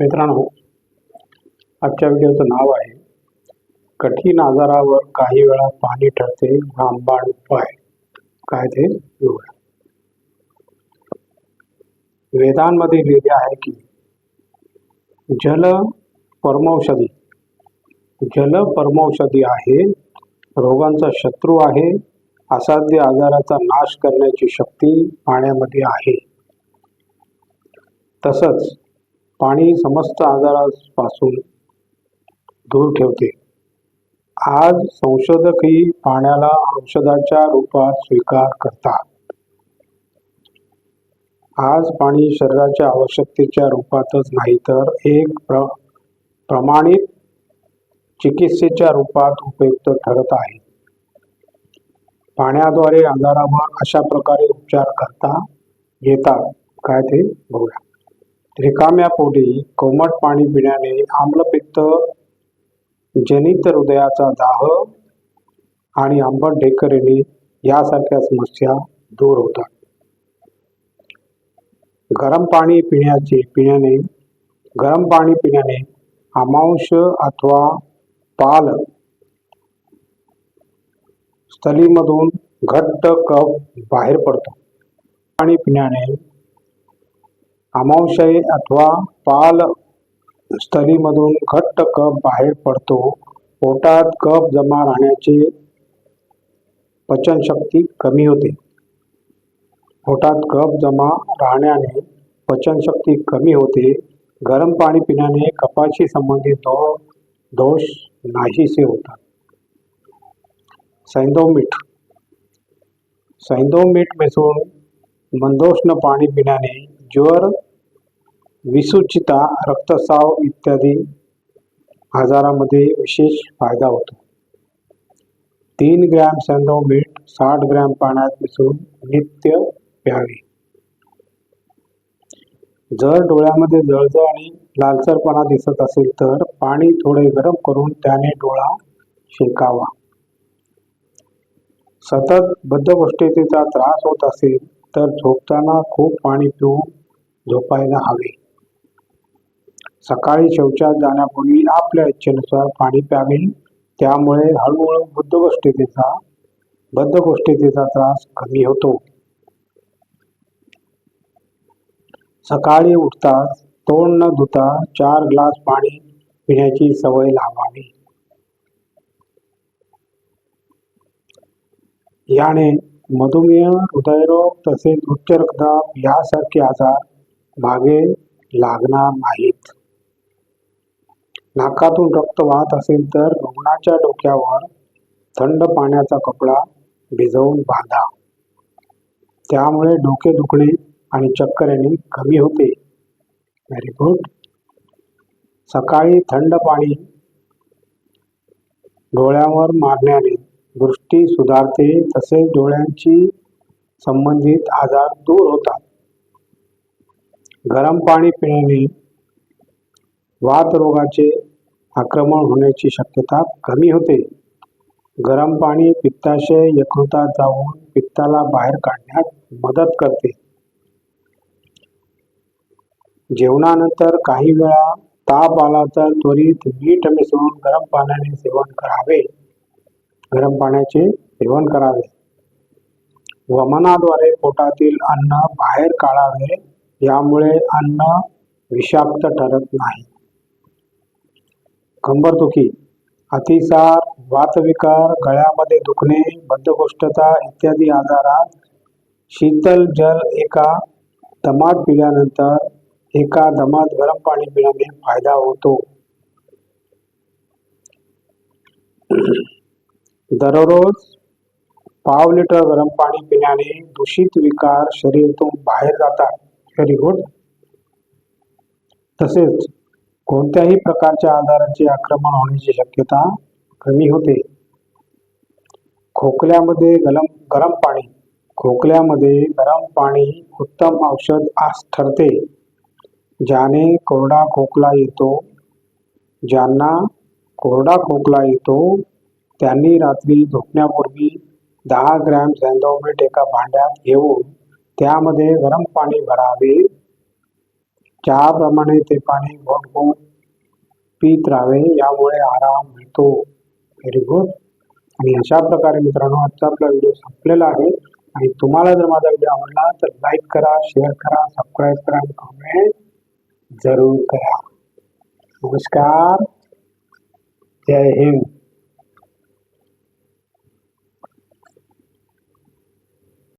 मित्रांनो आजच्या व्हिडिओचं नाव आहे कठीण आजारावर काही वेळा पाणी ठरते रामबाण उपाय. काय ते वेदांमध्ये लिहिले आहे की जल परमौषधी जल परमौषधी आहे रोगांचा शत्रू आहे असाध्य आजाराचा नाश करण्याची शक्ती पाण्यामध्ये आहे. तसंच पाणी समस्त आजारापासून दूर ठेवते. आज संशोधकही पाण्याला औषधाच्या रूपात स्वीकार करतात. आज पाणी शरीराच्या आवश्यकतेच्या रूपातच नाही तर एक प्र प्रमाणित चिकित्सेच्या रूपात उपयुक्त ठरत आहे. पाण्याद्वारे आजारावर अशा प्रकारे उपचार करता येतात. काय ते बघूया. रिकाम्या पोटी कोमट पाणी पिण्याने आम्लपित्त जनित हृदयाचा दाह आणि आंबट ढेकरेने यासारख्या समस्या दूर होतात. गरम पाणी पिण्याचे पिण्याने गरम पाणी पिण्याने आमांश अथवा पाल स्थलीमधून घट्ट कफ बाहेर पडतो. पाणी पिण्याने आमाशय अथवा पाल स्थलीमधून घट्ट कप बाहेर पडतो. पोटात कप जमा राहण्याचे पचनशक्ती कमी होते. पोटात कप जमा राहण्याने पचनशक्ती कमी होते. गरम पाणी पिण्याने कपाशी संबंधित दो दोष नाहीसे होतात. सैंदोमीठ. मीठ मीठ मिसळून मंदोष्ण पाणी पिण्याने ज्वर विसूचिता रक्तस्राव इत्यादी आजारामध्ये विशेष फायदा होतो. तीन ग्रॅम सैंधव मीठ साठ ग्रॅम पाण्यात मिसळून नित्य प्यावे. जर डोळ्यामध्ये जळजळ आणि लालसरपणा दिसत असेल तर पाणी थोडे गरम करून त्याने डोळा शेकावा सतत बद्धकोष्ठतेचा त्रास होत असेल तर झोपताना खूप पाणी पिऊन झोपायला हवे. सकाळी शौचात जाण्यापूर्वी आपल्या इच्छेनुसार पाणी प्यावे. त्यामुळे हळूहळू बद्धकोष्ठतेचा बद्धकोष्ठतेचा त्रास कमी होतो. सकाळी उठताच तोंड न धुता चार ग्लास पाणी पिण्याची सवय लावावी. याने मधुमेह हृदयरोग तसेच उच्च रक्तदाब यासारखे आजार मागे लागणार नाहीत. नाकातून रक्त वाहत असेल तर रुग्णाच्या डोक्यावर थंड पाण्याचा कपडा भिजवून बांधा. त्यामुळे डोके दुखणे आणि चक्कर येणे कमी होते. व्हेरी गुड सकाळी थंड पाणी डोळ्यावर मारण्याने दृष्टी सुधारते तसेच डोळ्यांची संबंधित आजार दूर होतात. गरम पाणी पिण्याने वात रोगाचे आक्रमण होण्याची शक्यता कमी होते. गरम पाणी पित्ताशय यकृतात जाऊन पित्ताला बाहेर काढण्यात मदत करते. जेवणानंतर काही वेळा ताप आला तर त्वरित मीठ मिसळून गरम पाण्याने सेवन करावे. गरम पाण्याचे सेवन करावे. वमनाद्वारे पोटातील अन्न बाहेर काढावे. यामुळे अन्न विषाक्त ठरत नाही. कंबरदुखी अतिसार वातविकार गळ्यामध्ये दुखणे बद्धकोष्ठता इत्यादी आजारात शीतल जल एका दमात पिल्यानंतर एका दमात गरम पाणी पिण्याने फायदा होतो. दररोज पाव लिटर गरम पाणी पिण्याने दूषित विकार शरीरातून बाहेर जातात. व्हेरी गुड तसेच कोणत्याही प्रकारच्या आजाराचे आक्रमण होण्याची शक्यता कमी होते. खोकल्यामध्ये गरम गरम पाणी. खोकल्यामध्ये गरम पाणी उत्तम औषध आस ठरते. ज्याने कोरडा खोकला येतो ज्यांना कोरडा खोकला येतो त्यांनी रात्री झोपण्यापूर्वी दहा ग्रॅम सैंधव एका भांड्यात घेऊन त्यामध्ये गरम पाणी भरावे. चहाप्रमाणे ते पाणी घोट घोट पीत राहावे यामुळे आराम मिळतो. व्हेरी गुड आणि अशा प्रकारे मित्रांनो आजचा आपला व्हिडिओ संपलेला आहे. आणि तुम्हाला जर माझा व्हिडिओ आवडला तर लाईक करा शेअर करा सबस्क्राईब करा आणि कॉमेंट जरूर करा. नमस्कार. जय हिंद.